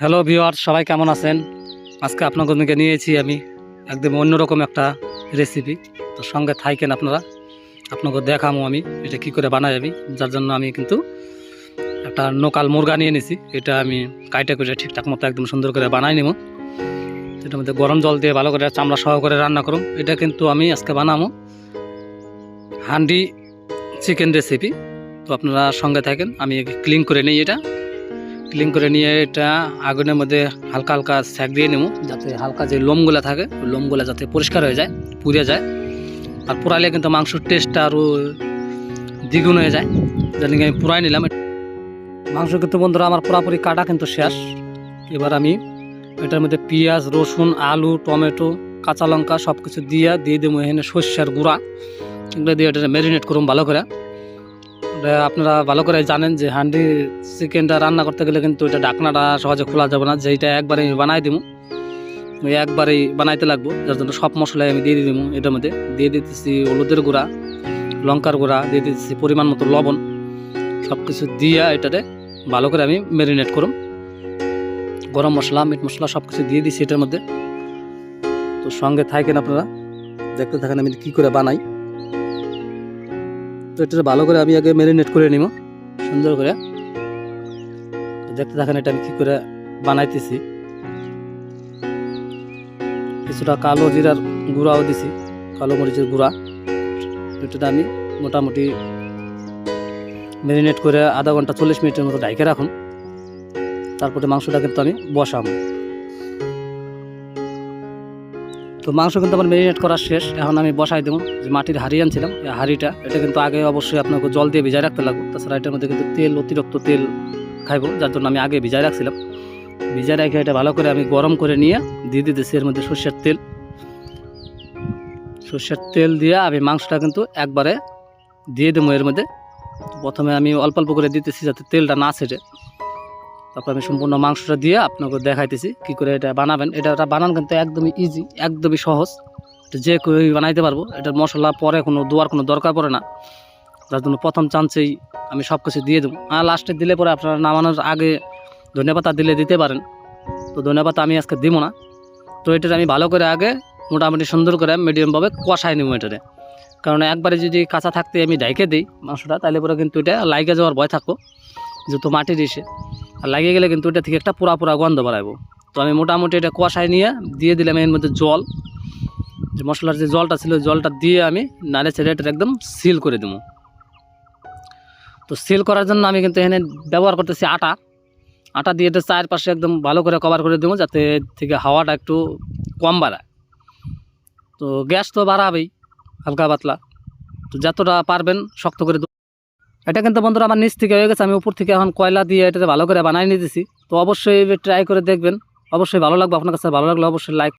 Hello ভিওয়ার সবাই কেমন আছেন? আজকে আপনাদেরকে নিয়েছি আমি একদম অন্যরকম একটা রেসিপি তো সঙ্গে থাইকেন আপনারা। আপনাকে দেখামো আমি এটা কি করে বানাই আমি। যার জন্য আমি কিন্তু একটা নোকাল মুরগা নিয়ে নিছি। এটা আমি কাইটে করে ঠিকঠাক মতো একদম সুন্দর করে বানাই নেব এটার মধ্যে গরম জল দিয়ে ভালো করে চামড়া সহ করে রান্না করুন এটা কিন্তু আমি আজকে বানাবো হান্ডি চিকেন রেসিপি তো আপনারা সঙ্গে থাকেন, আমি ক্লিন করে নিই এটা। ক্লিন করে নিয়ে এটা আগুনের মধ্যে হালকা হালকা স্যাক দিয়ে নেব, যাতে হালকা যে লোমগুলো থাকে লোমগুলো যাতে পরিষ্কার হয়ে যায়, পুড়ে যায়। আর পুরালে কিন্তু মাংসর টেস্টটা আরও দ্বিগুণ হয়ে যায়। নিয়ে আমি পুরাই নিলাম। মাংস কিন্তু বন্ধুরা, আমার পুরাপুরি কাটা কিন্তু শেষ। এবার আমি এটার মধ্যে পেঁয়াজ, রসুন, আলু, টমেটো, কাঁচা লঙ্কা সব কিছু দিয়ে দিয়ে দেবো এখানে সর্ষের গুঁড়া। এগুলো দিয়ে এটা ম্যারিনেট করুন ভালো করে। আপনারা ভালো করে জানেন যে হান্ডি চিকেনটা রান্না করতে গেলে কিন্তু এটা ঢাকনাটা সহজে খোলা যাবে না, যেইটা একবারে আমি বানাই দিব ওই একবারেই বানাইতে লাগবো, যার জন্য সব মশলাই আমি দিয়ে দিয়ে দেবো এটার মধ্যে। দিয়ে দিতেছি হলুদের গুঁড়া, লঙ্কার গুঁড়া, দিয়ে দিতেছি পরিমাণ মতো লবণ সব কিছু দিয়ে এটাতে ভালো করে আমি ম্যারিনেট করুম। গরম মশলা, মিট মশলা সব কিছু দিয়ে দিচ্ছি এটার মধ্যে। তো সঙ্গে থাকেন আপনারা, দেখতে থাকেন আমি কী করে বানাই। তো এটা ভালো করে আমি আগে ম্যারিনেট করে নিব, সুন্দর করে। দেখতে থাকেন, এটা আমি কী করে বানাইতেছি। কিছুটা কালো জিরার গুঁড়াও দিছি, কালো মরিচের গুঁড়া। এটা আমি মোটামুটি ম্যারিনেট করে আধা ঘণ্টা চল্লিশ মিনিটের মতো ডাইকে রাখুন। তারপরে মাংসটা কিন্তু আমি বসাবো। তো মাংস কিন্তু আমার ম্যারিনেট করা শেষ। এখন আমি বসাই দেবো, যে মাটির হাঁড়ি আনছিলাম, এই হাঁড়িটা। এটা কিন্তু আগে অবশ্যই আপনাকে জল দিয়ে ভিজায় রাখতে লাগবে। তাছাড়া এটার মধ্যে কিন্তু তেল, অতিরিক্ত তেল খাইবো, যার জন্য আমি আগে ভিজায় রাখছিলাম। ভিজায় রেখে এটা ভালো করে আমি গরম করে নিয়ে দিয়ে দিতেছি এর মধ্যে সর্ষের তেল। সর্ষের তেল দিয়ে আমি মাংসটা কিন্তু একবারে দিয়ে দেবো এর মধ্যে। প্রথমে আমি অল্প অল্প করে দিতেছি যাতে তেলটা না ছেড়ে। তারপর আমি সম্পূর্ণ মাংসটা দিয়ে আপনাকে দেখাইতেছি কি করে এটা বানাবেন। এটা বানান কিন্তু একদমই ইজি একদমই সহজ। যে কেউ বানাইতে পারব, এটার মশলা পরে কোনো দোয়ার কোনো দরকার পড়ে না। যার জন্য প্রথম চান্সেই আমি সব কিছু দিয়ে দেবো। আর লাস্টে দিলে পরে আপনারা নামানোর আগে ধনেপাতা দিলে দিতে পারেন। তো ধনেপাতা আমি আজকে দিব না। তো এটার আমি ভালো করে আগে মোটামুটি সুন্দর করে মিডিয়ামভাবে কষাই নেব এটারে। কারণ একবারে যদি কাঁচা থাকতে আমি ডাইকে দিই মাংসটা, তাহলে পরে কিন্তু এটা লাইগে যাওয়ার ভয় থাকব, যেহেতু মাটির এসে আর লাগিয়ে গেলে কিন্তু এটা থেকে একটা পুরা পুরা গন্ধ বাড়াইবো। তো আমি মোটামুটি এটা কষাই নিয়ে দিয়ে দিলাম এর মধ্যে জল। যে মশলার যে জলটা ছিল জলটা দিয়ে আমি নাড়ে ছেড়ে এটা একদম সিল করে দেবো। তো সিল করার জন্য আমি কিন্তু এখানে ব্যবহার করতেছি আটা। আটা দিয়ে এটা চারপাশে একদম ভালো করে কভার করে দেবো যাতে থেকে হাওয়াটা একটু কম বাড়ায়। তো গ্যাস তো বাড়াবেই, হালকা পাতলা। তো যতটা পারবেন শক্ত করে। এটা কিন্তু বন্ধুরা আমার নিচ থেকে হয়ে গেছে। আমি উপর থেকে এখন কয়লা দিয়ে এটাতে ভালো করে বানাই নিতেছি। তো অবশ্যই ট্রাই করে দেখবেন। অবশ্যই ভালো লাগবে। আপনার কাছে ভালো লাগলে অবশ্যই লাইক